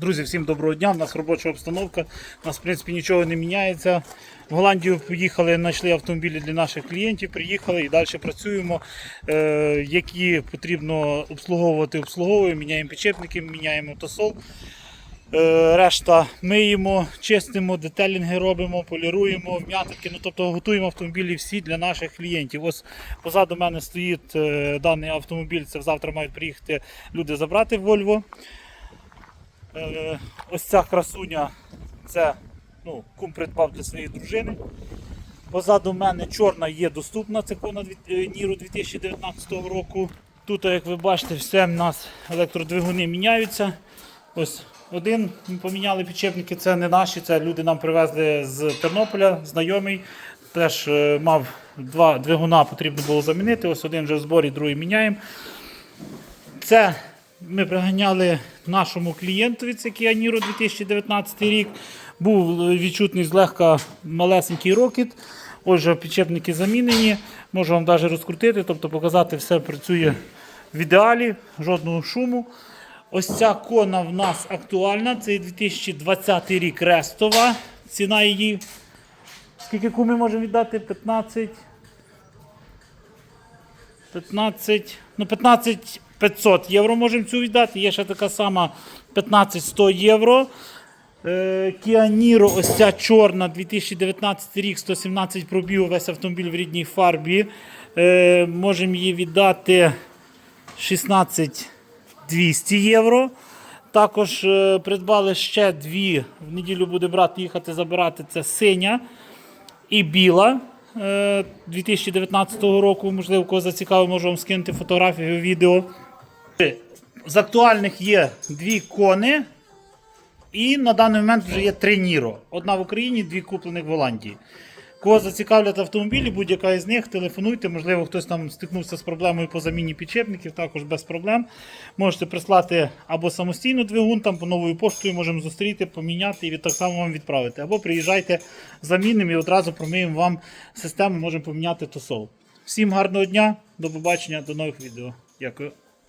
Друзі, всім доброго дня. У нас робоча обстановка. У нас, в принципі, нічого не міняється. В Голландію поїхали, знайшли автомобілі для наших клієнтів, приїхали і далі працюємо. Е, які потрібно обслуговувати, обслуговуємо, міняємо підчепники, міняємо тосол. Е, решта миємо, чистимо, детелінги робимо, поліруємо, вм'ятики. Ну, тобто готуємо автомобілі всі для наших клієнтів. Ось позаду мене стоїть е, даний автомобіль. Це завтра мають приїхати люди забрати Вольво. Е, ось ця красуня, це ну, кум придбав для своєї дружини. Позаду мене чорна є доступна, це Кона Ніру 2019 року. Тут, як ви бачите, все в нас електродвигуни міняються. Ось один ми поміняли підчепники, це не наші, це люди нам привезли з Тернополя, знайомий. Теж е, мав два двигуна, потрібно було замінити. Ось один вже в зборі, другий міняємо. Це ми приганяли нашому клієнтові, це Kia 2019 рік. Був е, відчутний злегка малесенький рокіт. Отже, підчепники замінені. Можу вам навіть розкрутити, тобто показати, все працює в ідеалі, жодного шуму. Ось ця кона в нас актуальна. Це 2020 рік Рестова. Ціна її. Скільки куми можемо віддати? 15. 15, ну 15 500 євро можемо цю віддати. Є ще така сама 15 100 євро. Е, Kia Niro, ось ця чорна, 2019 рік, 117 пробів, весь автомобіль в рідній фарбі. Е, Можемо її віддати 16 200 євро. Також е, придбали ще дві. В неділю буде брати, їхати забирати. Це синя і біла е, 2019 року. Можливо, кого зацікавив, можу вам скинути фотографію, відео. З актуальних є дві кони. І на даний момент вже є три Ніро. Одна в Україні, дві куплених в Голландії. Кого зацікавлять автомобілі, будь-яка із них, телефонуйте. Можливо, хтось там стикнувся з проблемою по заміні підчепників, також без проблем. Можете прислати або самостійно двигун, там по новою поштою можемо зустріти, поміняти і так само вам відправити. Або приїжджайте замінимо і одразу промиємо вам систему, можемо поміняти тосол. Всім гарного дня, до побачення, до нових відео. Дякую.